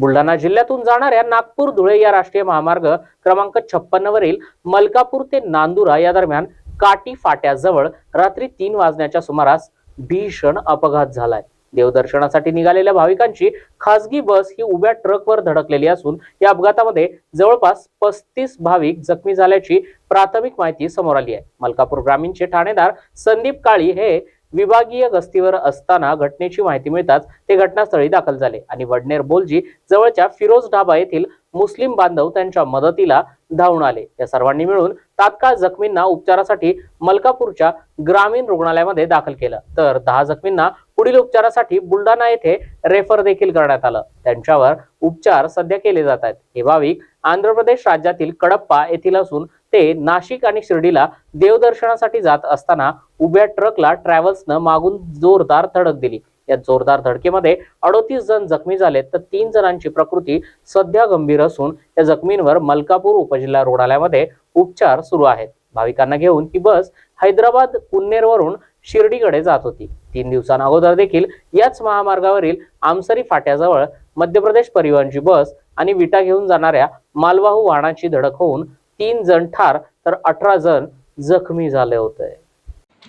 बुलढाणा जिल्ह्यातून जाणाऱ्या नागपूर धुळे या राष्ट्रीय महामार्ग क्रमांक छप्पन्न वरील मलकापूर ते नांदुरा या दरम्यान काटी फाट्याजवळ रात्री तीन वाजण्याच्या सुमारास भीषण अपघात झालाय. देवदर्शनासाठी निघालेल्या भाविकांची खासगी बस ही उभ्या ट्रकवर धडकलेली असून या अपघातामध्ये जवळपास पस्तीस भाविक जखमी झाल्याची प्राथमिक माहिती समोर आली आहे. मलकापूर ग्रामीणचे ठाणेदार संदीप काळी हे विभागीय गस्तीवर असताना घटनेची माहिती मिळताच ते घटनास्थळी दाखल झाले. आणि वडनेर बोलजी जवळच्या फिरोज ढाबा येथील मुस्लिम बांधव त्यांच्या मदतीला धावून आले. या सर्वांनी मिळून तात्काळ जखमींना उपचारासाठी मलकापूरच्या ग्रामीण रुग्णालयामध्ये दाखल केलं. तर दहा जखमींना पुढील उपचारासाठी बुलढाणा येथे रेफर देखील करण्यात आलं. त्यांच्यावर उपचार सध्या केले जात आहेत. हे भाविक आंध्र प्रदेश राज्यातील कडप्पा येथील असून ते नाशिक आणि शिर्डीला देवदर्शनासाठी जात असताना उभ्या ट्रकला ट्रॅव्हल्सनं मागून जोरदार धडक दिली. या जोरदार धडकेमध्ये अडोतीस जण जखमी झाले तर तीन जणांची प्रकृती सध्या गंभीर असून या जखमींवर मलकापूर उपजिल्हा रुग्णालयामध्ये उपचार सुरू आहेत. भाविकांना घेऊन ही बस हैदराबाद कुन्नेरवरून शिर्डीकडे जात होती. तीन दिवसांअगोदर देखील याच महामार्गावरील आमसरी फाट्याजवळ मध्य प्रदेश परिवहनची बस आणि विटा घेऊन जाणाऱ्या मालवाहू वाहनाची धडक होऊन तीन जण ठार तर अठरा जण जखमी झाले होते.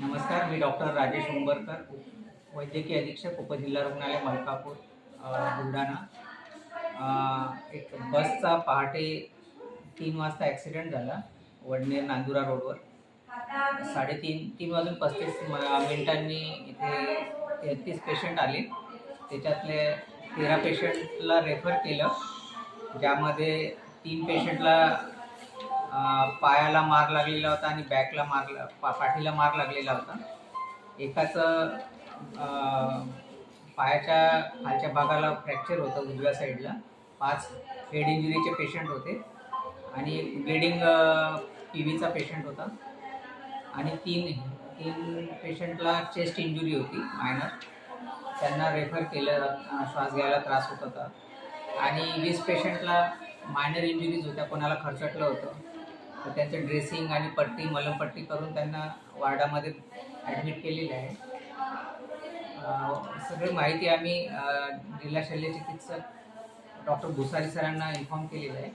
नमस्कार मी डॉक्टर राजेश उंबरकर वैद्यकीय अधीक्षक उपजिल्हा रुग्णालय मलकापूर बुलढाणा. एक बसचा पहाटे तीन वाजता ॲक्सिडेंट झाला वडनेर नांदुरा रोडवर साडेतीन तीन वाजून पस्तीस मिनिटांनी इथे तेहतीस पेशंट आले. त्याच्यातले तेरा पेशंटला रेफर केलं. ज्यामध्ये तीन पेशंटला पायाला मार लागलेला होता आणि बॅकला मार ला- पा पाठीला मार लागलेला होता. एकाचं पायाच्या खालच्या भागाला फ्रॅक्चर होतं उजव्या साईडला पाच हेड इंजुरीचे पेशंट होते. आणि एक ब्लिडिंग पी व्हीचा पेशंट होता. आणि तीन तीन पेशंटला चेस्ट इंजुरी होती मायनर त्यांना रेफर केलं श्वास घ्यायला त्रास होत होता. आणि वीस पेशंटला मायनर इंजुरीज होत्या कोणाला खर्चटलं होतं. तर त्यांचं ड्रेसिंग आणि पट्टी मलमपट्टी करून त्यांना वार्डामध्ये ॲडमिट केलेले आहे. सगळी माहिती आम्ही जिल्हा शल्य चिकित्सक डॉक्टर भुसारी सरांना इन्फॉर्म केलेलं आहे.